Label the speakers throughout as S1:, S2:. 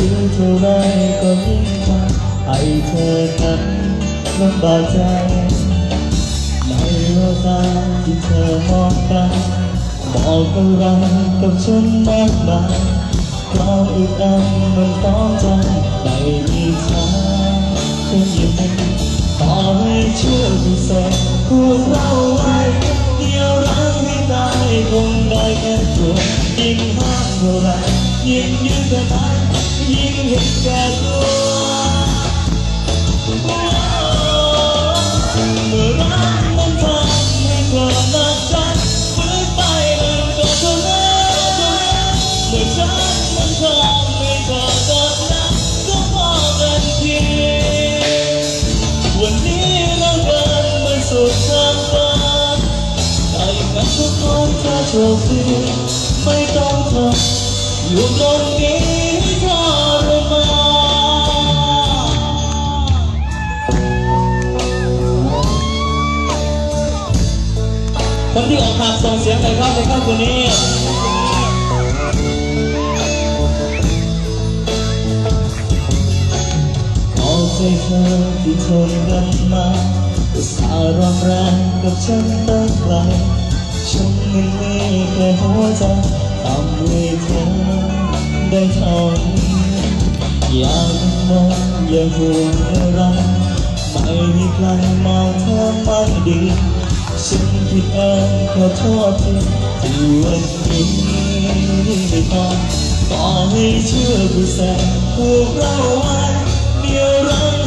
S1: น่ารักกันยิ่งเท่าไรก็ยิ่งทำให้เธอนั้นลำบากใจในโลกาที่เธอมองกันบอกอะไรกับฉันมากมายเพราะอึดอัดมันต้องใจไม่มีทางจะยิ้มต่อให้เชื่อผู้แสนพวกเราไว้เดียวรักให้ตายคงได้แค่ตัวยิ่งห้ามเท่าไร ยิ่งยืนแต่ไหนยิ่งเห็นแก่ตัวเมื่อรักมันทำให้เกิดหนักใจฝืนไปมันก็เท่านั้นเท่านั้นเมื่อฉันมันทำให้เธอเกิดหนักก็พอกันทีวันนี้เราเดินมาสุดทางฝันแต่ย่างนั้นทุกคนถ้าโชคดีไม่ต้องทน อยู่ตรงนี้ทรมานคนที่ออกหักส่งเสียงหน่อยครับในค่ำคืนนี้เอาใจเธอที่ทนกันมาอุตส่าห์ร้อนแรงกับฉันตั้งไกลฉันมันมีแค่หัวใจ ตามให้เธอได้ท้อยากมองอย่าห่วงอะไรไม่มีใครมองเธอไม่ดีฉันผิดเองขอโทษทีที่วันนี้ไม่พอต่อให้เชื่อผู้แสนผูกเราไว้เดียวรัก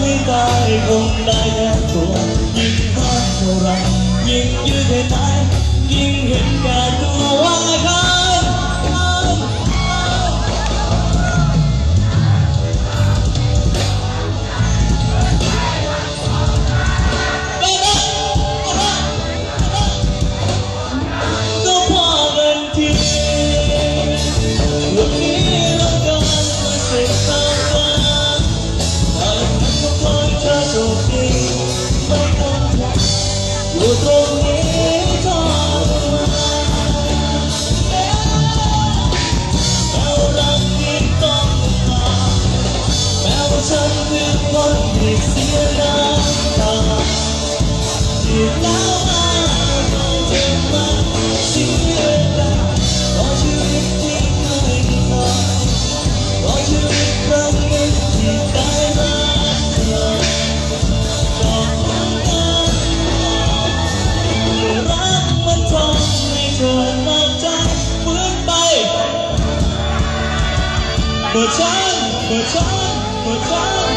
S1: เมื่อฉันเมื่อฉันเมื่อฉัน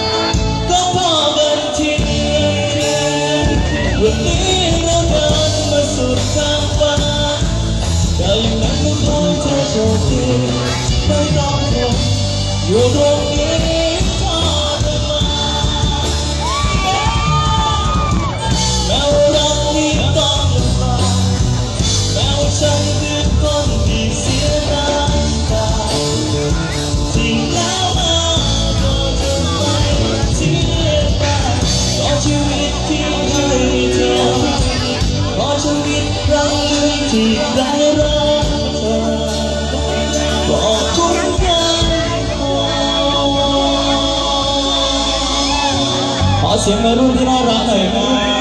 S1: ก็พอบันทีวันนี้เราเดินมาสุดทางฝันแต่ยังนั้นก็ขอให้เธอโชคดีไม่ต้องห่วงอยู่ตรงนี้ ครั้งหนึ่งที่ได้รักเธอบอกคุณกันขอเสียงวัยรุ่นที่น่ารักหน่อยครับ